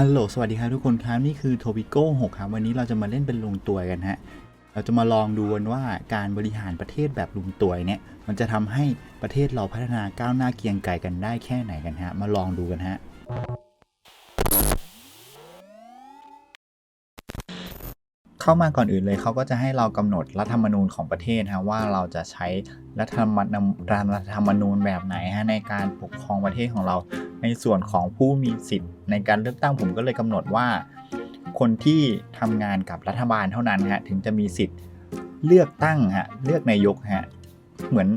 ฮัลโหล สวัสดีครับทุกคนครับ นี่คือโทบิโก้6ครับ วันนี้เราจะมาเล่นเป็นลุงตัวกันฮะ เราจะมาลองดูกันว่าการบริหารประเทศแบบลุงตัวเนี่ย มันจะทำให้ประเทศเราพัฒนาก้าวหน้าเกียงไกลกันได้แค่ไหนกันฮะ มาลองดูกันฮะ เข้ามาก่อนอื่นเลยเขาก็จะให้เรากำหนดรัฐธรรมนูญของประเทศฮะว่าเราจะใช้รัฐธรรมนูญรัฐธรรมนูญแบบไหนฮะในการปกครองประเทศของเรา ในส่วนของผู้มีสิทธิ์ ในการเลือกตั้งผมก็เลยกำหนดว่า คนที่ทำงานกับรัฐบาลเท่านั้นฮะถึงจะมีสิทธิ์เลือกตั้งฮะเลือกนายกฮะเหมือน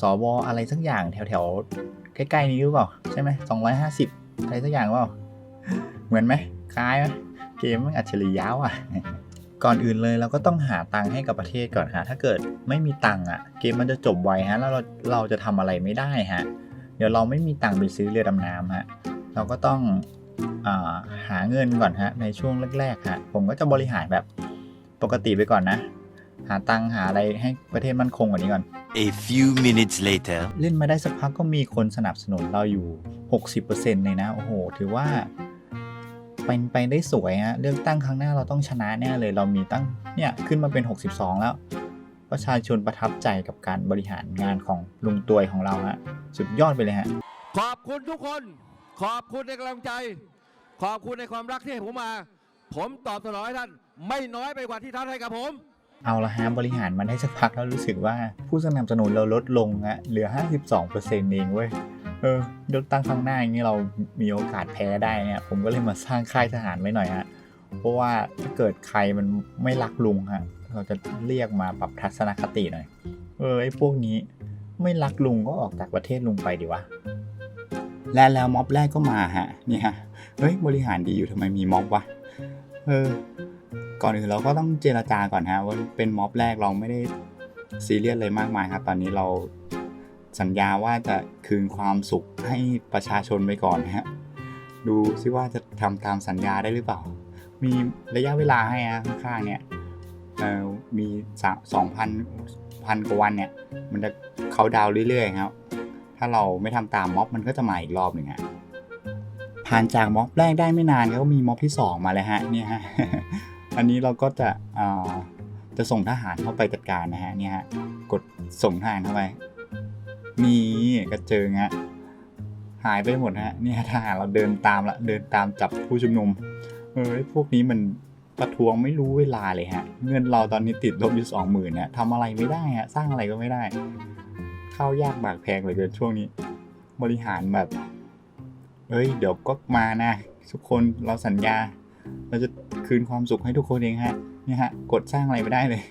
สวอะไรสักอย่างแถวๆใกล้ๆนี้หรือเปล่าใช่ไหมสองร้อยห้าสิบอะไรสักอย่างเปล่าเหมือนไหมคล้ายไหมเกมมันอัจฉริยะว่ะ ก่อนอื่นเลยเราก็ต้องหาตังค์ให้กับประเทศก่อนฮะถ้าเกิดไม่มีตังค์อะเกมมันจะจบไวฮะแล้วเราเราจะทำอะไรไม่ได้ฮะเดี๋ยวเราไม่มีตังค์ไปซื้อเรือดำน้ำฮะเราก็ต้องอาหาเงินก่อนฮะในช่วงแรกๆฮะผมก็จะบริหารแบบปกติไปก่อนนะ หาตังค์หาอะไรให้ประเทศมั่นคงกว่านี้ก่อน A few minutes later. เล่นมาได้สักพักก็มีคนสนับสนุนเราอยู่ 60%เลยนะโอ้โห ถือว่า เป็นไปได้สวยฮะเลือกตั้งครั้งหน้าเราต้องชนะแน่เลยเรามีตั้งเนี่ยขึ้นมาเป็น 62 แล้ว ประชาชนประทับใจกับการบริหารงานของลุงตวยของเราฮะสุดยอดไปเลยฮะขอบคุณทุกคน ขอบคุณในกำลังใจ ขอบคุณในความรักที่ให้ผมมา ผมตอบสนองให้ท่าน ไม่น้อยไปกว่าที่ท่านให้กับผม เอาละฮะบริหารมาได้สักพักแล้วรู้สึกว่าผู้สนับสนุนเราลดลงอะเหลือ 52%เองเว้ย เออเลือกตั้งครั้งหน้าอย่างนี้เรามีโอกาสแพ้ได้เนี่ยผมก็เลยมาสร้างค่ายทหารไว้หน่อยฮะเพราะว่าถ้าเกิดใครมันไม่รักลุงฮะเราจะเรียกมาปรับทัศนคติหน่อย เออไอ้พวกนี้ไม่รักลุงก็ออกจากประเทศลุงไปดีวะและแล้วม็อบแรกก็มาฮะเนี่ยฮะเฮ้ยบริหารดีอยู่ทำไมมีม็อบวะเออก่อนอื่นเราก็ต้องเจรจาก่อนฮะว่าเป็นม็อบแรกเราไม่ได้ซีเรียสอะไรมากมายครับ ตอนนี้เรา สัญญาว่าจะคืนความสุขให้ประชาชนไปก่อนนะฮะ ดูซิว่าจะทำตามสัญญาได้หรือเปล่า มีระยะเวลาให้ฮะข้างๆเนี่ยมีสองพันพันกว่าวันเนี่ย มันจะเขาดาวน์เรื่อยๆครับ ถ้าเราไม่ทำตามม็อบมันก็จะมาอีกรอบหนึ่งฮะผ่านจากม็อบแรกได้ไม่นานก็มีม็อบที่ 2 มาเลยฮะเนี่ยฮะอันนี้เราก็จะจะส่งทหารเข้าไปจัดการนะฮะเนี่ยฮะกดส่งทหารเข้าไป นี่กระเจิงฮะหายไปหมดฮะเนี่ยทหารเราเดินตามละเดินตามจับผู้ชุมนุมเออไอ้พวกนี้มันประท้วงไม่รู้เวลาเลยฮะ เงินเราตอนนี้ติดลบอยู่สองหมื่นเนี่ยทำอะไรไม่ได้ฮะสร้างอะไรก็ไม่ได้ข้าวยากหมากแพงเหลยเกินช่วงนี้ บริหารแบบ เอ้ย เดี๋ยวก็มานะทุกคนเราสัญญา เราจะคืนความสุขให้ทุกคนเองฮะเนี่ยฮะ กดสร้างอะไรไม่ได้เลย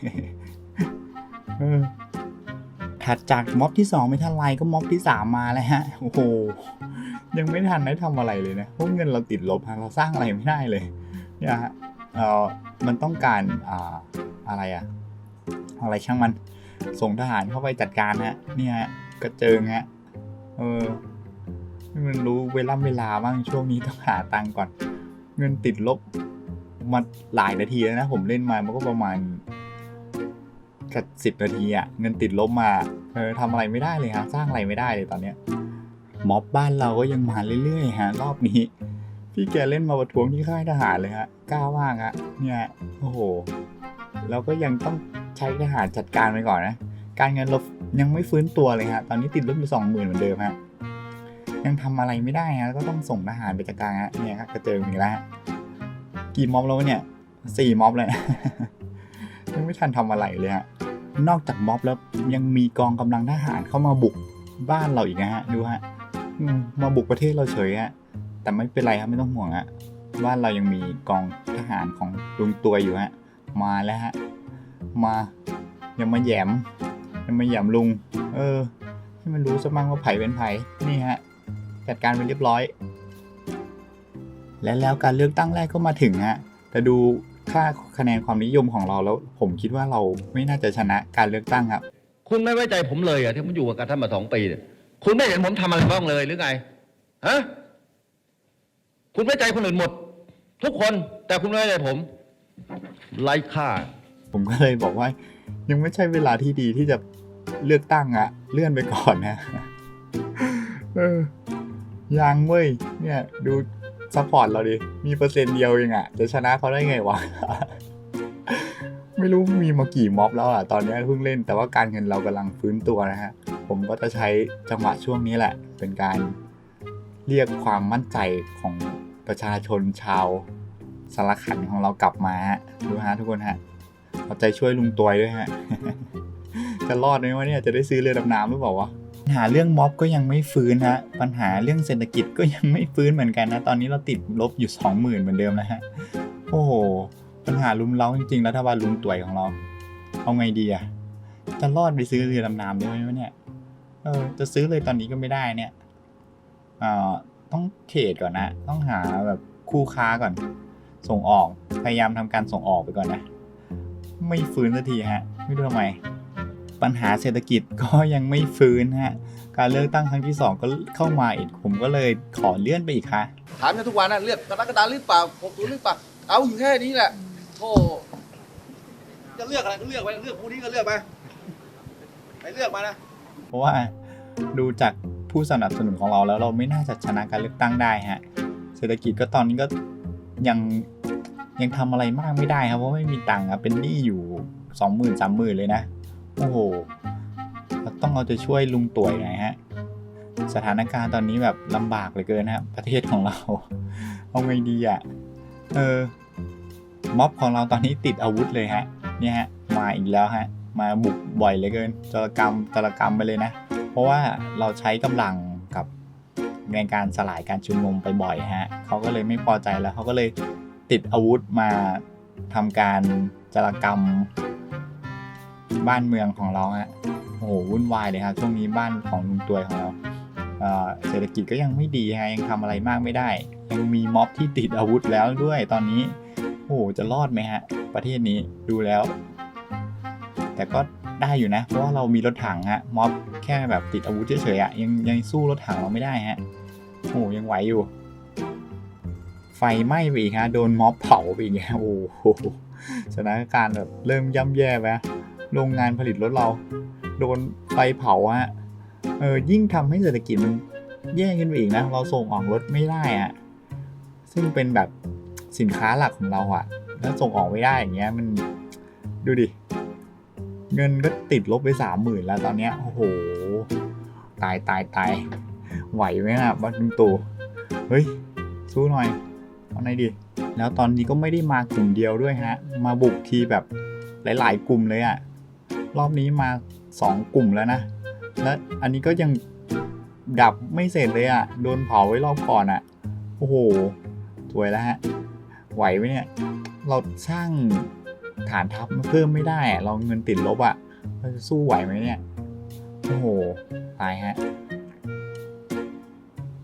ถัดจากม็อบที่สองไม่ทันไรก็ม็อบที่สามาแล้วฮะ โอ้โห ยังไม่ทันได้ทำอะไรเลยนะเพราะเงินเราติดลบฮะเราสร้างอะไรไม่ได้เลยเนี่ยฮะเออมันต้องการอ่าอะไรอะอะไรช่างมันส่งทหารเข้าไปจัดการฮะเนี่ยกระเจิงฮะเออมันรู้เวลาเวลาบ้างช่วงนี้ต้องหาตังก่อน เงินติดลบมาหลายนาทีแล้วนะ ผมเล่นมามันก็ประมาณ สิบนาทีอะเงินติดลบมาเออทำอะไรไม่ได้เลยฮะสร้างอะไรไม่ได้เลยตอนเนี้ยม็อบบ้านเราก็ยังมาเรื่อยๆฮะรอบนี้ พี่แกเล่นมาประท้วงที่ค่ายทหารเลยฮะกล้ามากฮะเนี่ยโอ้โหเราก็ยังต้องใช้ทหารจัดการไปก่อนนะ การเงินเรายังไม่ฟื้นตัวเลยฮะตอนนี้ติดลบอยู่สองหมื่นเหมือนเดิมฮะยังทำอะไรไม่ได้ฮะก็ต้องส่งทหารไปจัดการฮะเนี่ยครับกระเจิงอีกแล้วกี่ม็อบแล้วเนี่ยสี่ม็อบเลย ไม่ทันทำอะไรเลยฮะนอกจากม็อบแล้วยังมีกองกำลังทหารเข้ามาบุกบ้านเราอีกนะฮะดูฮะมาบุกประเทศเราเฉยฮะแต่ไม่เป็นไรครับไม่ต้องห่วงฮะบ้านเรายังมีกองทหารของลุงตัวอยู่ฮะมาแล้วฮะมายังมาแยมยังมาแยมลุง เออให้มันรู้ซะบ้างว่าไผ่เป็นไผ่นี่ฮะจัดการไปเรียบร้อย และแล้วการเลือกตั้งแรกก็มาถึงฮะแต่ดู ค่าคะแนนความนิยมของเราแล้ว ผมคิดว่าเราไม่น่าจะชนะการเลือกตั้งครับ คุณไม่ไว้ใจผมเลยอะที่ผมอยู่กับท่านมาสองปีเนี่ยคุณไม่เห็นผมทำอะไรบ้างเลยหรือไงฮะคุณไว้ใจคนอื่นหมด ทุกคนแต่คุณไม่ไว้ใจผมไร้ค่า ผมก็เลยบอกว่า ยังไม่ใช่เวลาที่ดีที่จะเลือกตั้งอะเลื่อนไปก่อนนะเออยังเว้ยเนี่ยดู ซัพพอร์ตเราดิ มีเปอร์เซ็นต์เดียวเองอะจะชนะเขาได้ไงวะ ไม่รู้มีมากี่ม็อบแล้วอะตอนนี้เพิ่งเล่น แต่ว่าการเงินเรากำลังฟื้นตัวนะฮะ ผมก็จะใช้จังหวะช่วงนี้แหละ เป็นการเรียกความมั่นใจของประชาชนชาวสารขันของเรากลับมาฮะดูฮะทุกคนฮะเอาใจช่วยลุงตวยด้วยฮะ จะรอดไหมวะเนี่ย จะได้ซื้อเรือดำน้ำหรือเปล่าวะ หาเรื่องม็อบก็ยังไม่ฟื้นฮะ ปัญหาเรื่องเศรษฐกิจก็ยังไม่ฟื้นเหมือนกันนะ ตอนนี้เราติดลบอยู่สองหมื่นเหมือนเดิมนะฮะ โอ้โห ปัญหาลุมเล้าจริงๆ รัฐบาลลุงต่วยของเรา เอาไงดีอะจะรอดไปซื้อเรือดำน้ำได้ไหมเนี่ย เออ จะซื้อเลยตอนนี้ก็ไม่ได้เนี่ยเอ่อต้องเทรดก่อนนะ ต้องหาแบบคู่ค้าก่อน ส่งออก พยายามทำการส่งออกไปก่อนนะ ไม่ฟื้นสักทีฮะ ไม่รู้ทำไม ปัญหาเศรษฐกิจก็ยังไม่ฟื้นฮะการเลือกตั้งครั้งที่ 2 ก็เข้ามาอีกผมก็เลยขอเลื่อนไปอีกค่ะถามกันทุกวันนะเลือกกรกฎาหรือเปล่าหกตุลหรือเปล่าเอาอยู่แค่นี้แหละโธ่จะเลือกอะไรก็เลือกไปเลือกผู้นี้ก็เลือกไปไปเลือกมานะเพราะว่าดูจากผู้สนับสนุนของเราแล้วเราไม่น่าจะชนะการเลือกตั้งได้ฮะเศรษฐกิจก็ตอนนี้ก็ยังยังทำอะไรมากไม่ได้ครับเพราะไม่มีตังค์ครับเป็นหนี้อยู่สองหมื่นสามหมื่นเลยนะ โอ้โหต้องเอาใจะช่วยลุงต่วยหน่อยฮะ สถานการณ์ตอนนี้แบบลำบากเหลือเกินฮะ ประเทศของเรา เอาไงดีอะ เออ ม็อบของเราตอนนี้ติดอาวุธเลยฮะ เนี่ยฮะ มาอีกแล้วฮะ มาบุกบ่อยเหลือเกินจรกรรมจรกรรมไปเลยนะ เพราะว่าเราใช้กำลังกับในการสลายการชุมนุมไปบ่อยฮะ เขาก็เลยไม่พอใจแล้วเขาก็เลยติดอาวุธมาทำการจรกรรม บ้านเมืองของเราฮะโอ้โหวุ่นวายเลยครับช่วงนี้บ้านของลุงตัวยของเราเศรษฐกิจก็ยังไม่ดีฮะยังทำอะไรมากไม่ได้ ยังมีม็อบที่ติดอาวุธแล้วด้วยตอนนี้โอ้โหจะรอดไหมฮะ ประเทศนี้ดูแล้ว แต่ก็ได้อยู่นะ เพราะว่าเรามีรถถังฮะม็อบแค่แบบติดอาวุธเฉยๆอะยังยังสู้รถถังเราไม่ได้ฮะโอ้โหยังไหวอยู่ ไฟไหม้ไปอีกฮะโดนม็อบเผาไปอีกฮะโอ้โหสถานการณ์แบบเริ่มย่ำแย่ไป โรงงานผลิตรถเรา โดนไฟเผาฮะเออยิ่งทำให้เศรษฐกิจมันแย่ขึ้นไปอีกนะ เราส่งออกรถไม่ได้อะซึ่งเป็นแบบสินค้าหลักของเราอะแล้วส่งออกไม่ได้อย่างเงี้ยมันดูดิ เงินก็ติดลบไปสามหมื่นแล้วตอนเนี้ยโอ้โห ตายตายตายไหวไหมนะบัตลุงตู่เฮ้ยสู้หน่อยเอาไหนดี แล้วตอนนี้ก็ไม่ได้มากลุ่มเดียวด้วยฮะ มาบุกทีแบบหลาย ๆ กลุ่มเลยอะ รอบนี้มาสองกลุ่มแล้วนะ และอันนี้ก็ยังดับไม่เสร็จเลยอะโดนเผาไว้รอบก่อนอะโอ้โหสวยแล้วฮะ ไหวไหมเนี่ย เราสร้างฐานทัพเพิ่มไม่ได้อะเราเงินติดลบอะเราจะสู้ไหวไหมเนี่ย โอ้โห ตายฮะ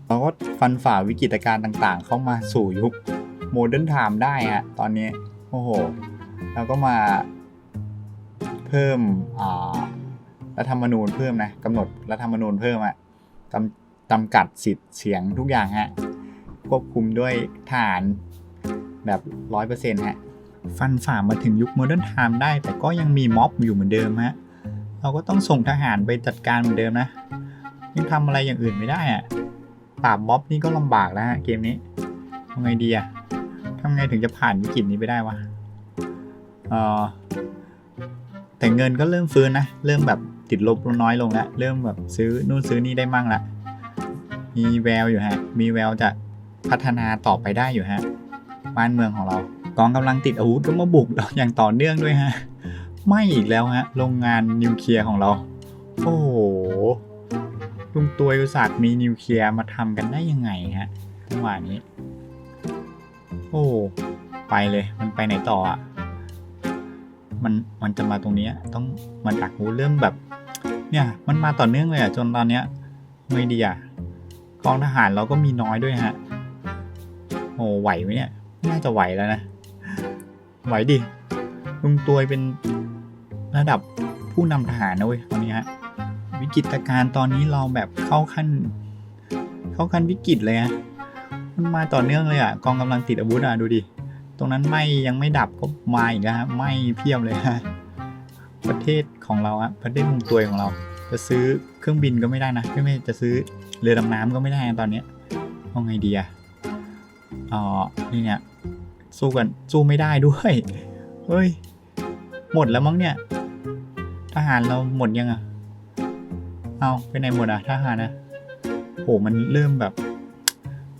เราก็ฟันฝ่าวิกฤตการณ์ต่างๆ เข้ามาสู่ยุคโมเดิร์นไทม์ได้ฮะ ตอนนี้ โอ้โห เราก็มา เพิ่มอ่ารัฐธรรมนูญเพิ่มนะกำหนดรัฐธรรมนูญเพิ่มอะจำจำกัดสิทธิ์เสียงทุกอย่างฮะควบคุมด้วยฐานแบบร้อยเปอร์เซ็นต์ฮะฟันฝ่ามาถึงยุคโมเดิร์นไทม์ได้ แต่ก็ยังมีม็อบอยู่เหมือนเดิมฮะเราก็ต้องส่งทหารไปจัดการเหมือนเดิมนะ ยังทำอะไรอย่างอื่นไม่ได้อะปราบม็อบนี่ก็ลำบากแล้วฮะเกมนี้ทำไงดีอะทำไงถึงจะผ่านวิกฤตนี้ไปได้วะเออ แต่เงินก็เริ่มฟื้นนะ เริ่มแบบติดลบน้อยลงแล้ว เริ่มแบบซื้อนู่นซื้อนี่ได้มั่งละ มีแววอยู่ฮะ มีแววจะพัฒนาต่อไปได้อยู่ฮะ บ้านเมืองของเรา กองกำลังติดอาวุธก็มาบุกเราอย่างต่อเนื่องด้วยฮะ ไม่อีกแล้วฮะ โรงงานนิวเคลียร์ของเรา โอ้โหลุงตัวอุตสาห์มีนิวเคลียร์มาทำกันได้ยังไงฮะจังหวะนี้ โอ้ ไปเลย มันไปไหนต่ออะ มันมันจะมาตรงนี้ต้องมันดักหูเริ่มแบบ เนี่ยมันมาต่อเนื่องเลยอะจนตอนเนี้ยไม่ดีอะกองทหารเราก็มีน้อยด้วยฮะโอ้ไหวไหมเนี่ยน่าจะไหวแล้วนะไหวดิลุงตัวยเป็นระดับผู้นำทหารนะเว้ยตอนนี้ฮะวิกฤตการณ์ตอนนี้เราแบบเข้าขั้น เข้าขั้นวิกฤตเลยฮะมันมาต่อเนื่องเลยอะกองกำลังติดอาวุธอะดูดิ ตรงนั้นไหม่ยังไม่ดับก็มาอีกแล้วฮะไหม่เพียบเลยฮะประเทศของเราอะประเทศลุงตัวของเรา จะซื้อเครื่องบินก็ไม่ได้นะไม่ไม่จะซื้อเรือดำน้ำก็ไม่ได้ตอนเนี้ยเอาไงดีอะอ๋อนี่เนี่ยสู้กันสู้ไม่ได้ด้วยเฮ้ยหมดแล้วมั้งเนี่ย ทหารเราหมดยังอะเอาไปไหนหมดอะทหารนะโหมันเริ่มแบบ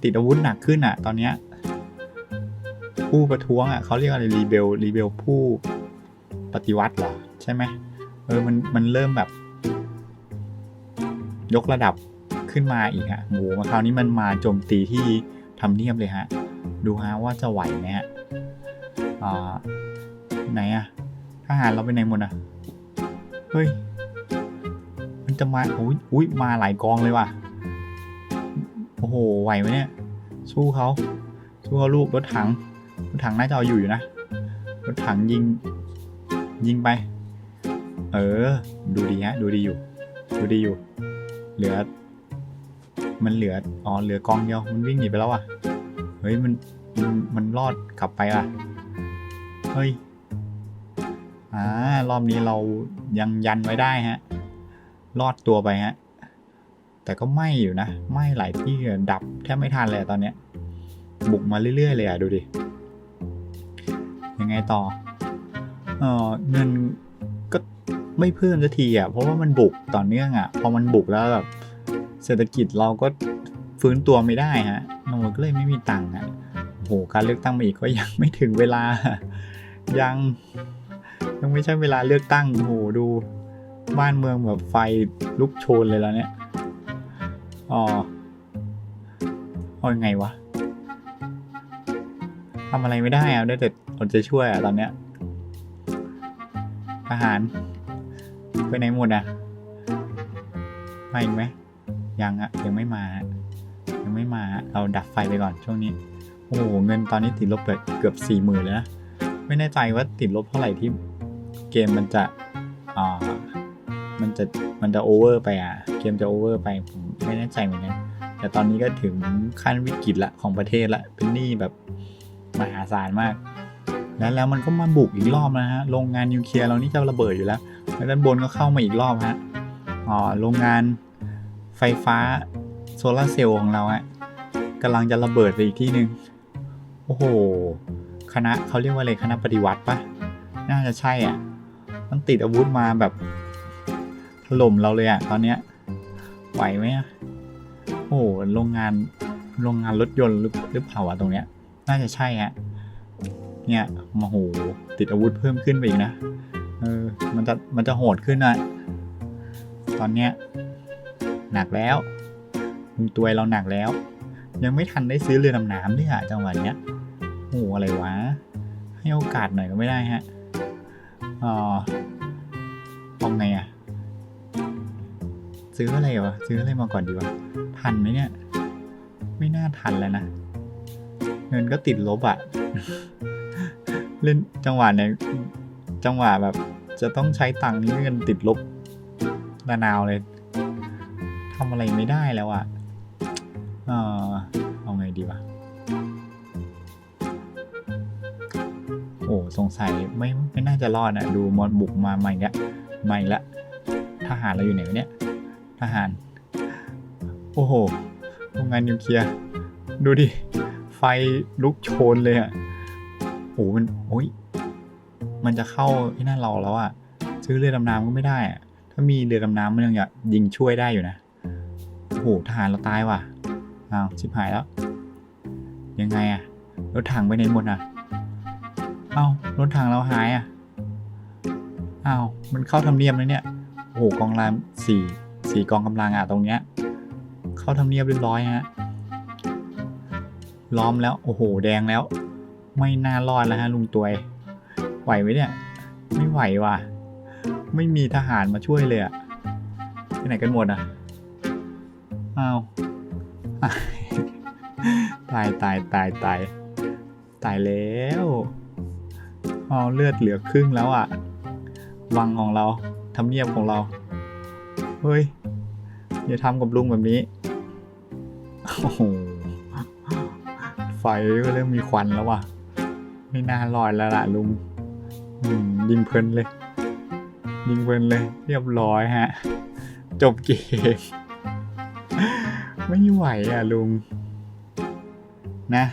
ติดอาวุธหนักขึ้นอะตอนเนี้ย ผู้ประท้วงอะเขาเรียกอะไรรีเบลรีเบลผู้ปฏิวัติเหรอใช่ไหมเออมันมันเริ่มแบบ ยกระดับขึ้นมาอีกฮะโหมาคราวนี้มันมาโจมตีที่ทำเนียบเลยฮะ ดูฮะว่าจะไหวไหมฮะอ่าไหนอะทหารเราไปไหนหมดอะเฮ้ย มันจะมาโอ้ยอุ้ยมาหลายกองเลยว่ะ โอ้โห ไหวไหมเนี่ย สู้เขาสู้เขาลูกรถถัง ถังน่าจะเอาอยู่อยู่นะรถถังยิง ยิงไป เออ ดูดีฮะ ดูดีอยู่ ดูดีอยู่ เหลือ มันเหลือ อ๋อ เหลือกองเดียว มันวิ่งหนีไปแล้วอะ เฮ้ยมันมัน มันรอดกลับไปอะ เฮ้ย อ่า รอบนี้เรายังยันไว้ได้ฮะ รอดตัวไปฮะ แต่ก็ไหมอยู่นะ ไหมหลายที่ดับแทบไม่ทันเลยตอนเนี้ย บุกมาเรื่อยๆเลยอะ ดูดิ ยังไงต่อเออเงินก็ไม่เพิ่มสักทีอะเพราะว่ามันบุกต่อเนื่องอะพอมันบุกแล้วแบบเศรษฐกิจเราก็ฟื้นตัวไม่ได้ฮะเราก็เลยไม่มีตังค์อะโหการเลือกตั้งมาอีกก็ยังไม่ถึงเวลา ยัง ยังไม่ใช่เวลาเลือกตั้งโหดูบ้านเมืองแบบไฟลุกโชนเลยแล้วเนี่ยอ๋อเอายังไงวะทำอะไรไม่ได้อะได้แต่ อดจะช่วยอะตอนเนี้ยทหาร ไปไหนหมดอะมาอีกไหมยังอะยังไม่มา ยังไม่มาเราดับไฟไปก่อนช่วงนี้ โอ้โหเงินตอนนี้ติดลบเกือบสี่หมื่นเลยนะไม่แน่ใจว่าติดลบเท่าไหร่ที่เกมมันจะอ่ามันจะมันจะโอเวอร์ไปอะ เกมจะโอเวอร์ไปผมไม่แน่ใจเหมือนกันแต่ตอนนี้ก็ถึงขั้นวิกฤตละของประเทศละเป็นหนี้แบบมหาศาลมาก แล้วแล้วมันก็มาบุกอีกรอบนะฮะโรงงานนิวเคลียร์เรานี่จะระเบิดอยู่แล้วแล้วด้านบนก็เข้ามาอีกรอบฮะอ๋อโรงงานไฟฟ้าโซลาร์เซลล์ของเราฮะกำลังจะระเบิดไปอีกที่หนึ่งโอ้โหคณะเขาเรียกว่าอะไรคณะปฏิวัติปะน่าจะใช่อะมันติดอาวุธมาแบบถล่มเราเลยอะตอนเนี้ยไหวไหมโอ้โหโรงงานโรงงานรถยนต์หรือหรือเปล่าอะตรงเนี้ย น่าจะใช่ฮะ เนี่ยมาโหติดอาวุธเพิ่มขึ้นไปอีกนะเออมันจะมันจะโหดขึ้นอะตอนเนี้ยหนักแล้วลุงตัวเราหนักแล้ว ยังไม่ทันได้ซื้อเรือดำน้ำเลยอะจังหวะเนี้ยโอ้โหอะไรวะ ให้โอกาสหน่อยก็ไม่ได้ฮะอ่าเอาไงอะซื้ออะไรวะซื้ออะไรมาก่อนดีวะทันไหมเนี่ย ไม่น่าทันแล้วนะ เงินก็ติดลบอะ เล่นจังหวะเนี่ยจังหวะแบบ จะต้องใช้ตังค์นี่เงินติดลบระนาวเลยทำอะไรไม่ได้แล้วอะเออเอาไงดีวะ โอ้สงสัยไม่ไม่น่าจะรอดอะดูมอนบุกมาใหม่ละใหม่ละทหารเราอยู่ไหนเนี่ย ทหาร โอ้โหโรงงานนิวเคลียร์ ดูดิ ไฟลุกโชนเลยอะ หมันโอ้ยมันจะเข้าที่นั่นเราแล้วอะซื้อเรือดำน้ำก็ไม่ได้อะถ้ามีเรือดำน้ำมันยังอยากยิงช่วยได้อยู่นะโอ้โหทหารเราตายว่ะอ้าวชิบหายแล้ว ยังไงอะรถถังไปไหนหมดอะเอ้ารถถังเราหายอะอ้าวมันเข้าทำเนียบแล้วเนี่ยโอ้โหกองรามสี่สี่กองกำลังอะตรงเนี้ยเข้าทำเนียบเรียบร้อยฮะล้อมแล้วโอ้โห แดงแล้ว ไม่น่ารอดแล้วฮะลุงตวยไหวไหมเนี่ย ไม่ไหวว่ะ ไม่มีทหารมาช่วยเลยอะไปไหนกันหมดอะอ้าวตายตายตายตายตายแล้วเอาเลือดเหลือครึ่งแล้วอะวังของเราทำเนียบของเรา เฮ้ย อย่าทำกับลุงแบบนี้ โอ้โห ไฟก็เริ่มมีควันแล้วว่ะ ไม่น่ารอดแล้วล่ะลุงยิงเพลินเลย ยิงเพลินเลย เรียบร้อยฮะ จบเกม ไม่ไหวอะลุง นะ